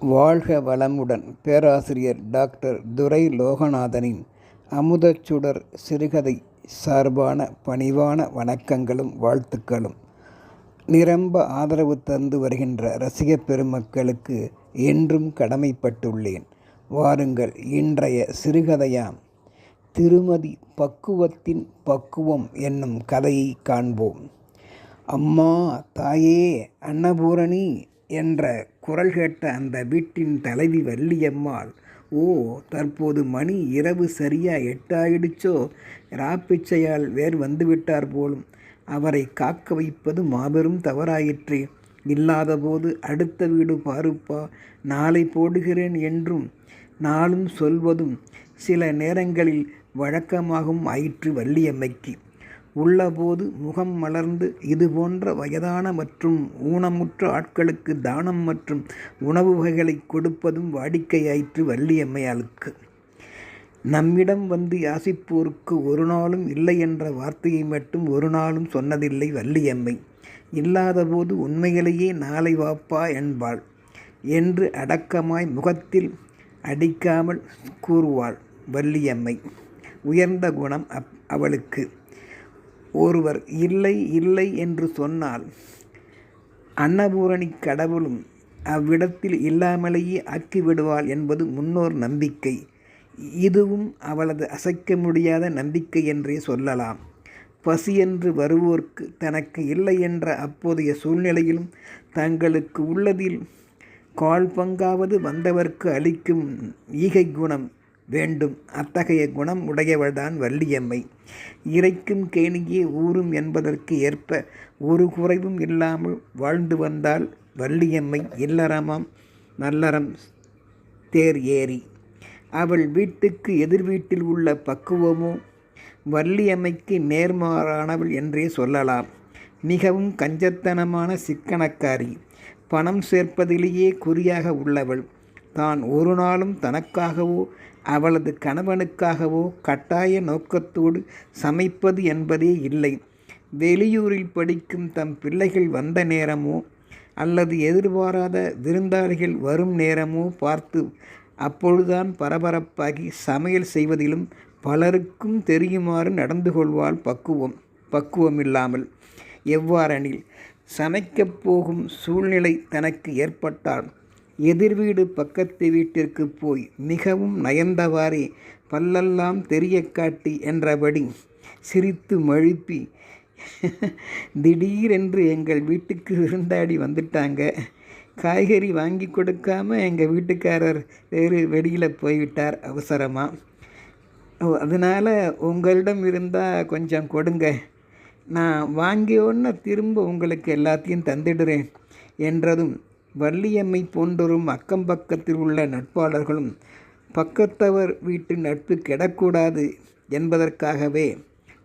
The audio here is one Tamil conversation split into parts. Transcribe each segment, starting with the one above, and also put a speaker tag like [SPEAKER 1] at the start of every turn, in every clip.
[SPEAKER 1] வாழ்க வளமுடன் பேராசிரியர் டாக்டர் துரை லோகநாதனின் அமுதச்சுடர் சிறுகதை சார்பான பணிவான வணக்கங்களும் வாழ்த்துக்களும். நிரம்ப ஆதரவு தந்து வருகின்ற ரசிகப் பெருமக்களுக்கு என்றும் கடமைப்பட்டுள்ளேன். வாருங்கள் இன்றைய சிறுகதையாம் திருமதி பக்குவத்தின் பக்குவம் என்னும் கதையை காண்போம். அம்மா தாயே அன்னபூரணி என்ற குரல் கேட்ட அந்த வீட்டின் தலைவி வள்ளியம்மாள் ஓ தற்போது மணி இரவு சரியா எட்டாயிடுச்சோ? ராப்பிச்சையால் வேர் வந்துவிட்டார் போலும். அவரை காக்க வைப்பது மாபெரும் தவறாயிற்றே. இல்லாதபோது அடுத்த வீடு பாருப்பா. நாளை போடுகிறேன் என்றும் நாளும் சொல்வதும் சில நேரங்களில் வழக்கமாகவும் ஆயிற்று வள்ளியம்மைக்கு. உள்ளபோது முகம் மலர்ந்து இதுபோன்ற வயதான மற்றும் ஊனமுற்ற ஆட்களுக்கு தானம் மற்றும் உணவு வகைகளை கொடுப்பதும் வாடிக்கையாயிற்று வள்ளியம்மையாளுக்கு. நம்மிடம் வந்து யாசிப்போருக்கு ஒரு நாளும் இல்லை என்ற வார்த்தையை மட்டும் ஒரு நாளும் சொன்னதில்லை வள்ளியம்மை. இல்லாதபோது உண்மையிலேயே நாளை வாப்பா என்பாள் என்று அடக்கமாய் முகத்தில் அடிக்காமல் கூறுவாள் வள்ளியம்மை. உயர்ந்த குணம் அப் அவளுக்கு. ஒருவர் இல்லை இல்லை என்று சொன்னால் அன்னபூரணி கடவுளும் அவ்விடத்தில் இல்லாமலேயே ஆக்கிவிடுவாள் என்பது முன்னோர் நம்பிக்கை. இதுவும் அவளது அசைக்க முடியாத நம்பிக்கை என்றே சொல்லலாம். பசியென்று வருவோர்க்கு தனக்கு இல்லை என்ற அப்போதைய சூழ்நிலையிலும் தங்களுக்கு உள்ளதில் கால் பங்காவது வந்தவர்க்கு அளிக்கும் ஈகை குணம் வேண்டும். அத்தகைய குணம் உடையவள்தான் வள்ளியம்மை. இறைக்கும் கேணியே ஊறும் என்பதற்கு ஏற்ப ஒரு குறைவும் இல்லாமல் வாழ்ந்து வந்தால் வள்ளியம்மை இல்லறமாம் நல்லறம் தேர் ஏறி. அவள் வீட்டுக்கு எதிர் வீட்டில் உள்ள பக்குவமோ வள்ளியம்மைக்கு நேர்மாறானவள் என்றே சொல்லலாம். மிகவும் கஞ்சத்தனமான சிக்கனக்காரி. பணம் சேர்ப்பதிலேயே குறியாக உள்ளவள். தான் ஒரு நாளும் தனக்காகவோ அவளது கணவனுக்காகவோ கட்டாய நோக்கத்தோடு சமைப்பது என்பதே இல்லை. வெளியூரில் படிக்கும் தம் பிள்ளைகள் வந்த நேரமோ அல்லது எதிர்பாராத விருந்தாளிகள் வரும் நேரமோ பார்த்து அப்பொழுதுதான் பரபரப்பாகி சமையல் செய்வதிலும் பலருக்கும் தெரியுமாறு நடந்து கொள்வாள் பக்குவம் பக்குவமில்லாமல் எவ்வாறெனில் சமைக்கப் போகும் சூழ்நிலை தனக்கு ஏற்பட்டால் எதிர் வீடு பக்கத்து வீட்டிற்கு போய் மிகவும் நயந்தவாறே பல்லெல்லாம் தெரிய காட்டி என்றபடி சிரித்து மழுப்பி திடீரென்று எங்கள் வீட்டுக்கு விருந்தாடி வந்துட்டாங்க. காய்கறி வாங்கி கொடுக்காம எங்கள் வீட்டுக்காரர் வேறு வெளியில் போய்விட்டார் அவசரமாக அதனால் உங்களிடம் இருந்தால் கொஞ்சம் கொடுங்க. நான் வாங்கியோன்னு திரும்ப உங்களுக்கு எல்லாத்தையும் தந்துடுறேன் என்றதும் வள்ளியம்மை போன்றோரும் அக்கம் பக்கத்தில் உள்ள நட்பாளர்களும் பக்கத்தவர் வீட்டு நட்பு கெடக்கூடாது என்பதற்காகவே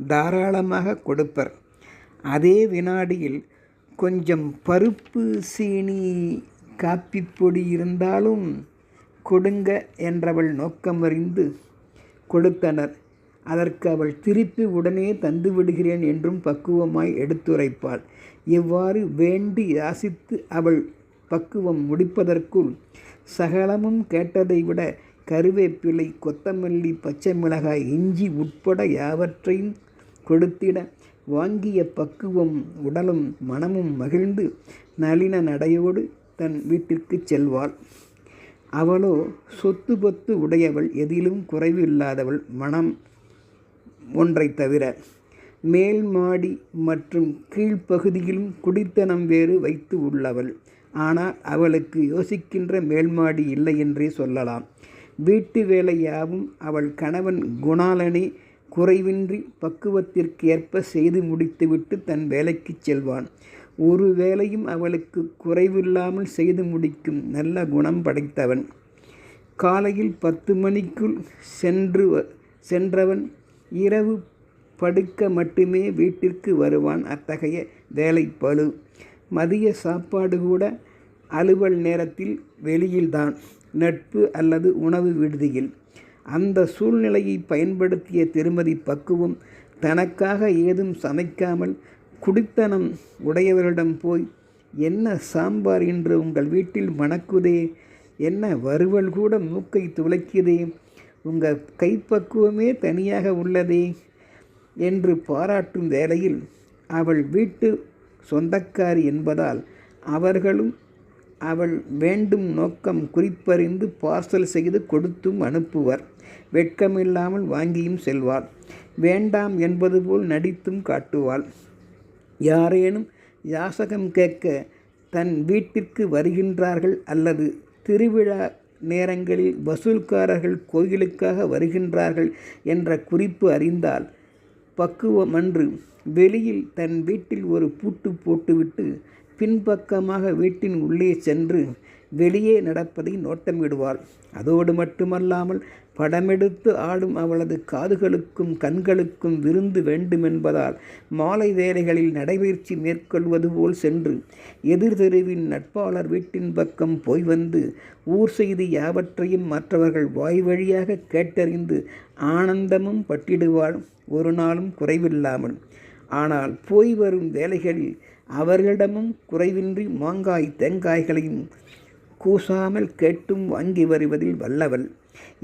[SPEAKER 1] தாராளமாக கொடுப்பர். அதே வினாடியில் கொஞ்சம் பருப்பு சீனி காப்பி பொடி இருந்தாலும் கொடுங்க என்றவள் நோக்கமறிந்து கொடுத்தனர். அதற்கு அவள் திருப்பி உடனே தந்து விடுகிறேன் என்றும் பக்குவமாய் எடுத்துரைப்பாள். இவ்வாறு வேண்டி யாசித்து அவள் பக்குவம் முடிப்பதற்குள் சகலமும் கேட்டதை விட கருவேப்பிலை கொத்தமல்லி பச்சை மிளகாய் இஞ்சி உட்பட யாவற்றையும் கொடுத்திட வாங்கிய பக்குவம் உடலும் மனமும் மகிழ்ந்து நளின நடையோடு தன் வீட்டிற்கு செல்வாள். அவளோ சொத்து பொத்து உடையவள் எதிலும் குறைவு இல்லாதவள் மனம் ஒன்றை தவிர மேல் மாடி மற்றும் கீழ்ப்பகுதியிலும் குடித்தனம் வேறு வைத்து உள்ளவள். ஆனால் அவளுக்கு யோசிக்கின்ற மேல்மாடி இல்லை என்றே சொல்லலாம். வீட்டு வேலையாவும் அவள் கணவன் குணாலனை குறைவின்றி பக்குவத்திற்கு ஏற்ப செய்து முடித்துவிட்டு தன் வேலைக்கு செல்வான். ஒரு வேலையும் அவளுக்கு குறைவில்லாமல் செய்து முடிக்கும் நல்ல குணம் படைத்தவன். காலையில் பத்து மணிக்குள் சென்று சென்றவன் இரவு படுக்க மட்டுமே வீட்டிற்கு வருவான். அத்தகைய வேலை பழு மதிய சாப்பாடு கூட அலுவல் நேரத்தில் வெளியில்தான் நட்பு அல்லது உணவு விடுதியில். அந்த சூழ்நிலையை பயன்படுத்திய திருமதி பக்குவம் தனக்காக ஏதும் சமைக்காமல் குடித்தனம் உடையவரிடம் போய் என்ன சாம்பார் இன்று உங்கள் வீட்டில் மணக்குதே? என்ன வறுவல் கூட மூக்கை துளைக்குதே? உங்கள் கைப்பக்குவமே தனியாக உள்ளதே என்று பாராட்டும் வேளையில் அவள் வீட்டு சொந்தக்காரி என்பதால் அவர்களும் அவள் வேண்டும் நோக்கம் குறிப்பறிந்து பார்சல் செய்து கொடுத்தும் அனுப்புவர். வெட்கமில்லாமல் வாங்கியும் செல்வாள். வேண்டாம் என்பது போல் நடித்தும் காட்டுவாள். யாரேனும் யாசகம் கேட்க தன் வீட்டிற்கு வருகின்றார்கள் அல்லது திருவிழா நேரங்களில் வசூல்காரர்கள் கோயிலுக்காக வருகின்றார்கள் என்ற குறிப்பு அறிந்தால் பக்குவமன்று வெளியில் தன் வீட்டில் ஒரு பூட்டு போட்டுவிட்டு பின்பக்கமாக வீட்டின் உள்ளே சென்று வெளியே நடப்பதை நோட்டமிடுவாள் அதோடு மட்டுமல்லாமல் படமெடுத்து ஆடும் அவளது காதுகளுக்கும் கண்களுக்கும் விருந்து வேண்டுமென்பதால் மாலை வேலைகளில் நடைபயிற்சி மேற்கொள்வது போல் சென்று எதிர் தெருவின் நட்பாளர் வீட்டின் பக்கம் போய் வந்து ஊர் செய்தி யாவற்றையும் மற்றவர்கள் வாய் வழியாக கேட்டறிந்து ஆனந்தமும் பட்டிடுவாள். ஒரு நாளும் குறைவில்லாமல். ஆனால் போய் வரும் வேலைகளில் அவர்களிடமும் குறைவின்றி மாங்காய் தேங்காய்களையும் கூசாமல் கேட்டும் வாங்கி வருவதில் வல்லவள்.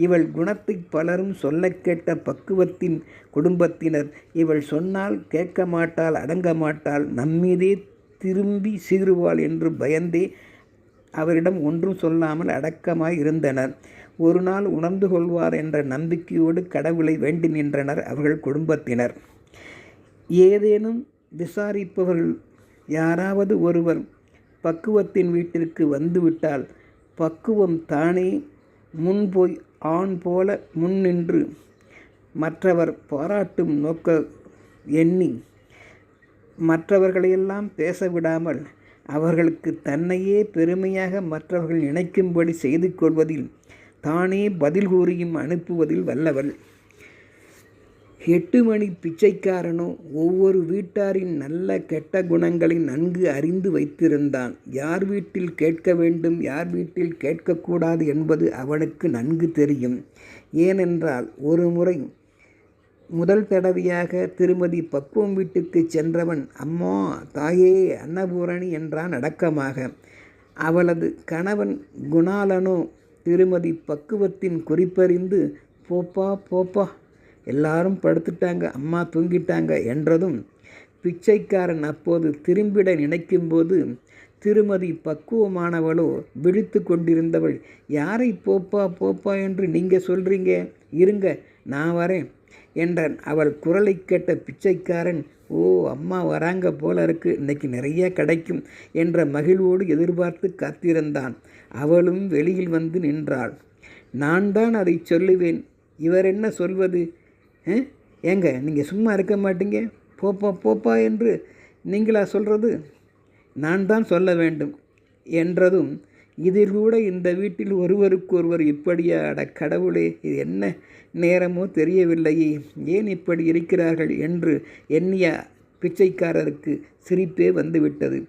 [SPEAKER 1] இவள் குணத்தை பலரும் சொல்ல கேட்ட பக்குவத்தின் குடும்பத்தினர் இவள் சொன்னால் கேட்க மாட்டாள் அடங்க மாட்டாள் நம்மீதே திரும்பி சீறுவாள் என்று பயந்தே அவரிடம் ஒன்றும் சொல்லாமல் அடக்கமாய் இருந்தனர். ஒரு நாள் உணர்ந்து கொள்வார் என்ற நம்பிக்கையோடு கடவுளை வேண்டி நின்றனர் அவர்கள் குடும்பத்தினர். ஏதேனும் விசாரிப்பவர்கள் யாராவது ஒருவர் பக்குவத்தின் வீட்டிற்கு வந்துவிட்டால் பக்குவம் தானே? முன்போய் ஆண் போல முன்னின்று மற்றவர் பாராட்டும் நோக்க எண்ணி மற்றவர்களையெல்லாம் பேச விடாமல் அவர்களுக்கு தன்னையே பெருமையாக மற்றவர்கள் நினைக்கும்படி செய்து கொள்வதில் தானே பதில் கூறியும் அனுப்புவதில் வல்லவள். எட்டு மணி பிச்சைக்காரனோ ஒவ்வொரு வீட்டாரின் நல்ல கெட்ட குணங்களை நன்கு அறிந்து வைத்திருந்தான். யார் வீட்டில் கேட்க வேண்டும் யார் வீட்டில் கேட்கக்கூடாது என்பது அவனுக்கு நன்கு தெரியும். ஏனென்றால் ஒரு முறை முதல் தடவையாக திருமதி பக்குவம் வீட்டுக்கு சென்றவன் அம்மா தாயே அன்னபூரணி என்றான் அடக்கமாக. அவளது கணவன் குணாலனோ திருமதி பக்குவத்தின் குறிப்பறிந்து போப்பா போப்பா எல்லாரும் படுத்துட்டாங்க அம்மா தூங்கிட்டாங்க என்றதும் பிச்சைக்காரன் அப்போது திரும்பிட நினைக்கும்போது திருமதி பக்குவமானவளோ விழித்து கொண்டிருந்தவள் யாரை போப்பா போப்பா என்று நீங்கள் சொல்கிறீங்க இருங்க நான் வரேன் என்றான். அவள் குரலை கேட்ட பிச்சைக்காரன் ஓ அம்மா வராங்க போல இருக்கு இன்னைக்கு நிறைய கிடைக்கும் என்ற மகிழ்வோடு எதிர்பார்த்து காத்திருந்தான். அவளும் வெளியில் வந்து நின்றாள். நான் தான் அதை சொல்லுவேன். இவர் என்ன சொல்வது? ஏங்க நீங்கள் சும்மா இருக்க மாட்டீங்க. போப்பா போப்பா என்று நீங்களா சொல்கிறது நான் தான் சொல்ல வேண்டும் என்றதும் இதில் கூட இந்த வீட்டில் ஒருவருக்கொருவர் இப்படியா? அட கடவுளே இது என்ன நேரமோ தெரியவில்லையே. ஏன் இப்படி இருக்கிறார்கள் என்று எண்ணிய பிச்சைக்காரருக்கு சிரிப்பே வந்துவிட்டது.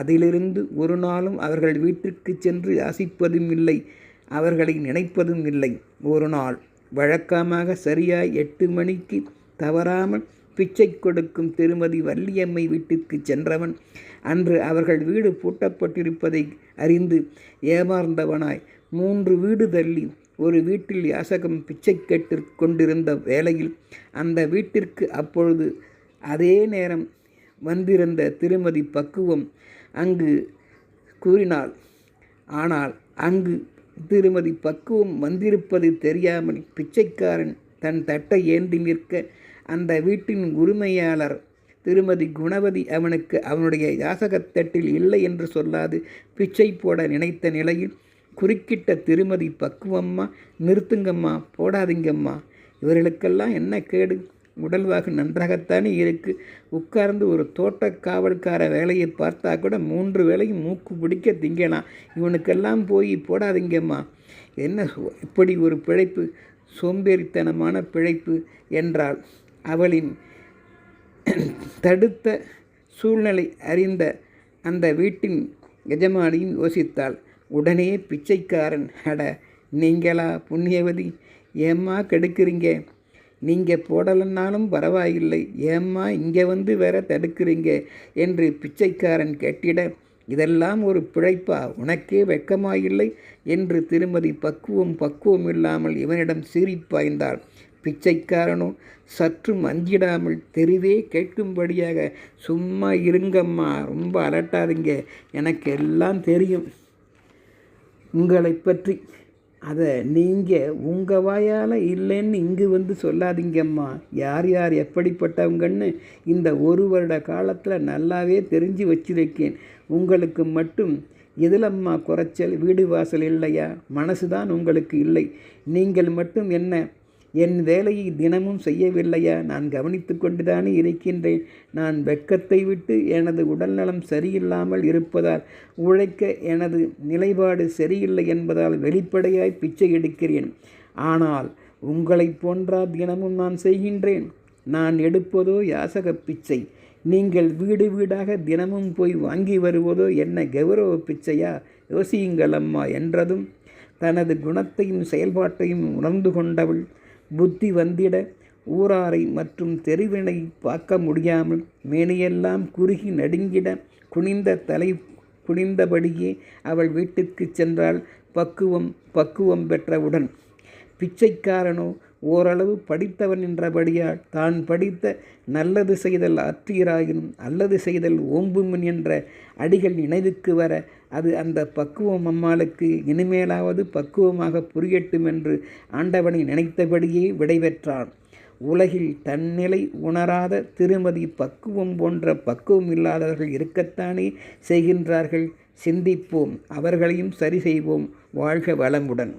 [SPEAKER 1] அதிலிருந்து ஒரு நாளும் அவர்கள் வீட்டிற்கு சென்று யாசிப்பதும் இல்லை அவர்களை நினைப்பதும் இல்லை. ஒரு நாள் வழக்கமாக சரியாய் எட்டு மணிக்கு தவறாமல் பிச்சை கொடுக்கும் திருமதி வள்ளியம்மை வீட்டிற்கு சென்றவன். அன்று அவர்கள் வீடு பூட்டப்பட்டிருப்பதை அறிந்து ஏமாந்தவனாய் மூன்று வீடு தள்ளி ஒரு வீட்டில் யாசகம் பிச்சை கேட்டு கொண்டிருந்த வேளையில் அந்த வீட்டிற்கு அப்பொழுது அதே நேரம் வந்திருந்த திருமதி பக்குவம் அங்கு கூறினாள். ஆனால் அங்கு திருமதி பக்குவம் வந்திருப்பது தெரியாமல் பிச்சைக்காரன் தன் தட்டை ஏந்தி நிற்க அந்த வீட்டின் உரிமையாளர் திருமதி குணவதி அவனுக்கு அவனுடைய யாசகத்தட்டில் இல்லை என்று சொல்லாது பிச்சை போட நினைத்த நிலையில் குறுக்கிட்ட திருமதி பக்குவம்மா நிறுத்துங்கம்மா போடாதீங்கம்மா இவர்களுக்கெல்லாம் என்ன கேடு? உடல்வாகு நன்றாகத்தானே இருக்குது உட்கார்ந்து ஒரு தோட்ட காவல்கார வேலையை பார்த்தா கூட மூன்று வேலையும் மூக்கு பிடிக்க திங்கலாம். இவனுக்கெல்லாம் போய் போடாதீங்கம்மா. என்ன இப்படி ஒரு பிழைப்பு சோம்பேறித்தனமான பிழைப்பு என்றால் அவளின் தடுத்த சூழ்நிலை அறிந்த அந்த வீட்டின் எஜமானியும் யோசித்தாள். உடனே பிச்சைக்காரன் அட நீங்களா புண்ணியவதி? ஏம்மா கெடுக்கிறீங்க? நீங்கள் போடலைன்னாலும் பரவாயில்லை. ஏம்மா இங்கே வந்து வேற தடுக்கிறீங்க? என்று பிச்சைக்காரன் கேட்டிட இதெல்லாம் ஒரு பிழைப்பா? உனக்கே வெட்கமாயில்லை என்று திருமதி பக்குவம் பக்குவம் இல்லாமல் இவனிடம் சீறிப்பாய்ந்தாள் பிச்சைக்காரனும் பிச்சைக்காரனோ சற்றும் அஞ்சிடாமல் தெருவே கேட்கும்படியாக சும்மா இருங்கம்மா ரொம்ப அலட்டாதீங்க. எனக்கு எல்லாம் தெரியும். உங்களை பற்றி அதை நீங்கள் உங்கள் வாயால் இல்லைன்னு இங்கு வந்து சொல்லாதீங்கம்மா. யார் யார் எப்படிப்பட்டவங்கன்னு இந்த ஒரு வருட காலத்தில் நல்லாவே தெரிஞ்சு வச்சிருக்கேன். உங்களுக்கு மட்டும் எதிலம்மா குறைச்சல்? வீடு வாசல் இல்லையா? மனசு தான் உங்களுக்கு இல்லை. நீங்கள் மட்டும் என்ன என் வேலையை தினமும் செய்யவில்லையா? நான் கவனித்து கொண்டுதானே இருக்கின்றேன். நான் வெக்கத்தை விட்டு எனது உடல்நலம் சரியில்லாமல் இருப்பதால் உழைக்க எனது நிலைப்பாடு சரியில்லை என்பதால் வெளிப்படையாய் பிச்சை எடுக்கிறேன். ஆனால் உங்களைப் போன்றா தினமும் நான் செய்கின்றேன். நான் எடுப்பதோ யாசக பிச்சை. நீங்கள் வீடு வீடாக தினமும் போய் வாங்கி வருவதோ என்ன கௌரவ பிச்சையா? யோசியுங்கள் அம்மா என்றதும் தனது குணத்தையும் செயல்பாட்டையும் உணர்ந்து கொண்டவள் புத்தி வந்திட ஊராரை மற்றும் தெருவினை பார்க்க முடியாமல் மேனியெல்லாம் குறுகி நடுங்கிட குனிந்த தலை குனிந்தபடியே அவள் வீட்டுக்கு சென்றால் பக்குவம் பக்குவம் பெற்றவுடன். பிச்சைக்காரனோ ஓரளவு படித்தவன் என்றபடியால் தான் படித்த நல்லது செய்தல் ஆற்றீராயினும் அல்லது செய்தல் ஓம்புமின் என்ற அடிகள் நினைவுக்கு வர அது அந்த பக்குவம் அம்மாளுக்கு இனிமேலாவது பக்குவமாக புரியட்டும் என்று ஆண்டவனை நினைத்தபடியே விடைபெற்றான். உலகில் தன்னிலை உணராத திருமதி பக்குவம் போன்ற பக்குவம் இல்லாதவர்கள் இருக்கத்தானே செய்கின்றார்கள்? சிந்திப்போம். அவர்களையும் சரி செய்வோம். வாழ்க வளமுடன்.